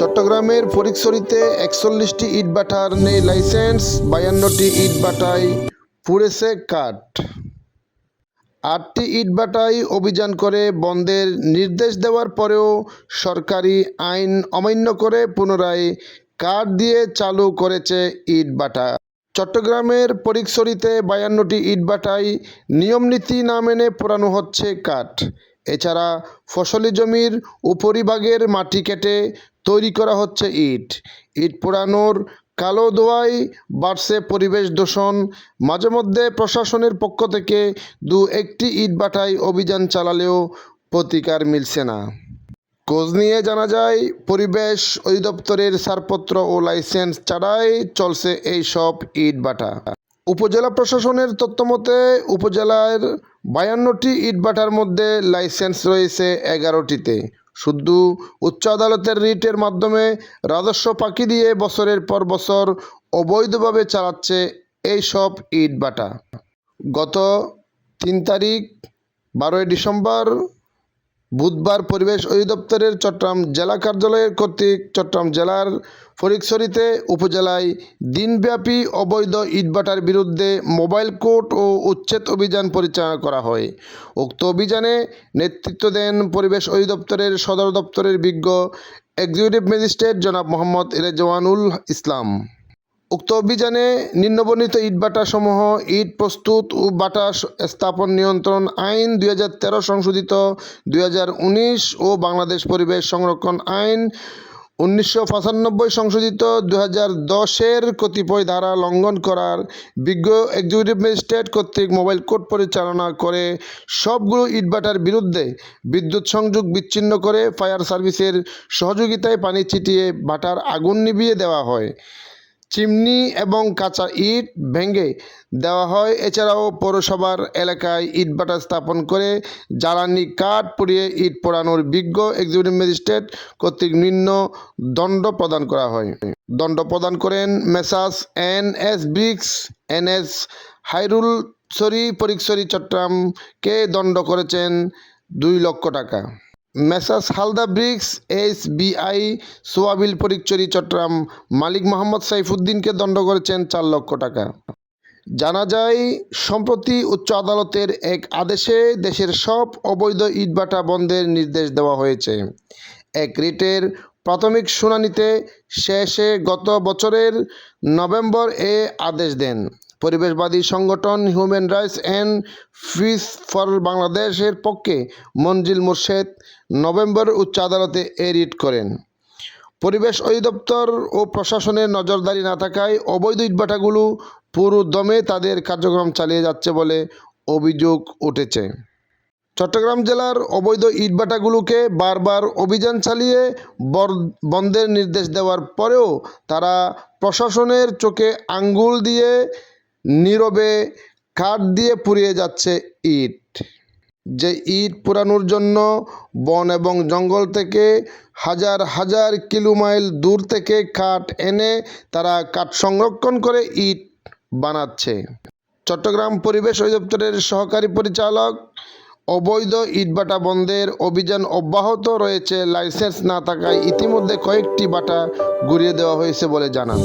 চট্টগ্রামের ফরিকছড়িতে একচল্লিশটি ইটভাটার নেই লাইসেন্স, বায়ান্নটি ইটভাটায় পুড়েছে কাঠ। আটটি ইটভাটায় অভিযান করে বন্ধের নির্দেশ দেওয়ার পরেও সরকারি আইন অমান্য করে পুনরায় কাঠ দিয়ে চালু করেছে ইটভাটা চট্টগ্রামের পরিকছড়িতে বায়ান্নটি ইটভাটায় নিয়মনীতি না মেনে পোড়ানো হচ্ছে কাঠ। এছাড়া ফসলি জমির উপরিভাগের মাটি কেটে তৈরি করা হচ্ছে ইট। ইট পোড়ানোর কালো দোয়ায় বাড়ছে পরিবেশ দূষণ। মাঝে মধ্যে প্রশাসনের পক্ষ থেকে দু একটি ইটভাটায় অভিযান চালালেও প্রতিকার মিলছে না। খোঁজ নিয়ে জানা যায়, পরিবেশ অধিদপ্তরের ছাড়পত্র ও লাইসেন্স ছাড়াই চলছে এই সব ইট বাটা। উপজেলা প্রশাসনের তথ্যমতে উপজেলার বায়ান্নটি ইটভাটার মধ্যে লাইসেন্স রয়েছে এগারোটিতে। শুধু উচ্চ আদালতের রিটের মাধ্যমে রাজস্ব পাকি দিয়ে বছরের পর বছর অবৈধভাবে চালাচ্ছে এই সব ইটভাটা। গত তিন তারিখ, বারোই ডিসেম্বর বুধবার পরিবেশ অধিদপ্তরের চট্টগ্রাম জেলা কার্যালয়ের কর্তৃক চট্টগ্রাম জেলার ফরিকছড়িতে উপজেলায় দিনব্যাপী অবৈধ ইটভাটার বিরুদ্ধে মোবাইল কোর্ট ও উচ্ছেদ অভিযান পরিচালনা করা হয়। উক্ত অভিযানে নেতৃত্ব দেন পরিবেশ অধিদপ্তরের সদর দপ্তরের বিজ্ঞ এক্সিকিউটিভ ম্যাজিস্ট্রেট জনাব মোহাম্মদ রেজওয়ানুল ইসলাম। উক্ত অভিযানে নিম্নবর্ণিত ইটভাটাসমূহ ইট প্রস্তুত ও বাটা স্থাপন নিয়ন্ত্রণ আইন দুই হাজার তেরো সংশোধিত, দুই হাজার উনিশ ও বাংলাদেশ পরিবেশ সংরক্ষণ আইন উনিশশো পঁচানব্বই সংশোধিত দু হাজার দশের কতিপয় ধারা লঙ্ঘন করার বিজ্ঞ এক্সিকিউটিভ ম্যাজিস্ট্রেট কর্তৃক মোবাইল কোর্ট পরিচালনা করে সবগুলো ইটভাটার বিরুদ্ধে বিদ্যুৎ সংযোগ বিচ্ছিন্ন করে ফায়ার সার্ভিসের সহযোগিতায় পানি ছিটিয়ে ভাটার আগুন নিভিয়ে দেওয়া হয়। চিমনি এবং কাঁচা ইট ভেঙে দেওয়া হয়। এছাড়াও পৌরসভার এলাকায় ইটভাটা স্থাপন করে জ্বালানি কাঠ পুড়িয়ে ইট পোড়ানোর বিজ্ঞ এক্সিকিউটিভ ম্যাজিস্ট্রেট কর্তৃক নিম্ন দণ্ড প্রদান করা হয়। দণ্ড প্রদান করেন messrs N S bricks, N S Hairul sorry, পরিকসরি চট্টগ্রামকে দণ্ড করেছেন দুই লক্ষ টাকা। মেসাস হালদা ব্রিক্স, এস বিআই সোয়াবিল পরিচরি চট্টগ্রাম মালিক মোহাম্মদ সাইফুদ্দিনকে দণ্ড করেছেন চার লক্ষ টাকা। জানা যায়, সম্প্রতি উচ্চ আদালতের এক আদেশে দেশের সব অবৈধ ইটবাটা বন্ধের নির্দেশ দেওয়া হয়েছে। এক রিটের প্রাথমিক শুনানিতে শেষে গত বছরের নভেম্বর এ আদেশ দেন। পরিবেশবাদী সংগঠন human rights and peace for বাংলাদেশের পক্ষে মঞ্জিল মোর্শেদ নভেম্বর উচ্চ আদালতে এ রিট করেন। পরিবেশ অধিদপ্তর ও প্রশাসনের নজরদারি না থাকায় অবৈধ ইটভাটাগুলো পুরো দমে তাদের কার্যক্রম চালিয়ে যাচ্ছে বলে অভিযোগ উঠেছে। চট্টগ্রাম জেলার অবৈধ ইটভাটাগুলোকে বারবার অভিযান চালিয়ে বন্ধের নির্দেশ দেওয়ার পরেও তারা প্রশাসনের চোখে আঙ্গুল দিয়ে নীরবে কাঠ দিয়ে পুড়িয়ে যাচ্ছে ইট। যে ইট পুরানোর জন্য বন এবং জঙ্গল থেকে হাজার হাজার কিলোমাইল দূর থেকে কাঠ এনে তারা কাঠ সংরক্ষণ করে ইট বানাচ্ছে। চট্টগ্রাম পরিবেশ অধিদপ্তরের সহকারী পরিচালক অবৈধ ইটভাটা বন্ধের অভিযান অব্যাহত রয়েছে, লাইসেন্স না থাকায় ইতিমধ্যে কয়েকটি বাটা ঘুরিয়ে দেওয়া হয়েছে বলে জানান।